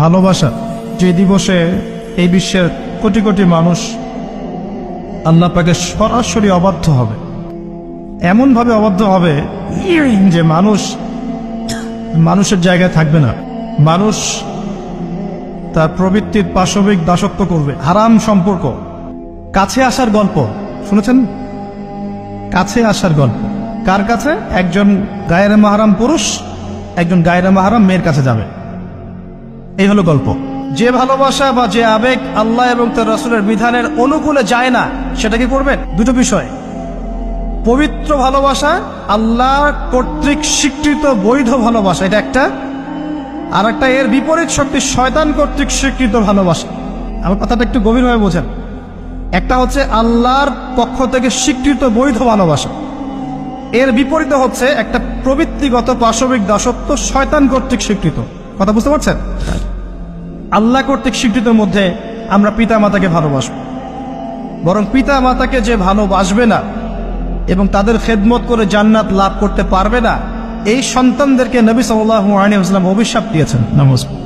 ভালোবাসা যে দিবসে এই বিশ্বের কোটি কোটি মানুষ আল্লাহ পাকে সরাসরি অবাধ্য হবে। এমনভাবে অবাধ্য হবে যে মানুষ মানুষের জায়গায় থাকবে না। মানুষ তার প্রবৃত্তির পাশবিক দাসত্ব করবে। হারাম সম্পর্ক। কাছে আসার গল্প। শুনেছেন? কাছে আসার গল্প। কার কাছে? একজন গায়ের মাহারাম পুরুষ, একজন গায়ের মাহারাম মেয়ের কাছে যাবে। এই হলো গল্প। যে ভালোবাসা বা যে আবেগ আল্লাহ এবং তার রসুলের বিধানের অনুকূলে যায় না, সেটা কি করবেন? দুটো বিষয়। পবিত্র ভালোবাসা আল্লাহ কর্তৃক স্বীকৃত বৈধ ভালোবাসা, এটা একটা। আর একটা এর বিপরীত শক্তি শয়তান কর্তৃক স্বীকৃত ভালোবাসা। আমার কথাটা একটু গভীরভাবে বোঝেন। একটা হচ্ছে আল্লাহর পক্ষ থেকে স্বীকৃত বৈধ ভালোবাসা। এর বিপরীতে হচ্ছে একটা প্রবৃত্তিগত, পাশবিক দাসত্ব শয়তান কর্তৃক স্বীকৃত। কথা বুঝতে পারছেন? আল্লাহ কর্তৃক স্বীকৃতির মধ্যে আমরা পিতা মাতাকে ভালোবাসব। বরং পিতা মাতাকে যে ভালোবাসবে না এবং তাদের খেদমত করে জান্নাত লাভ করতে পারবে না, এই সন্তানদেরকে নবী সাল্লাহ আলী অভিশাপ দিয়েছেন। নমস্কার।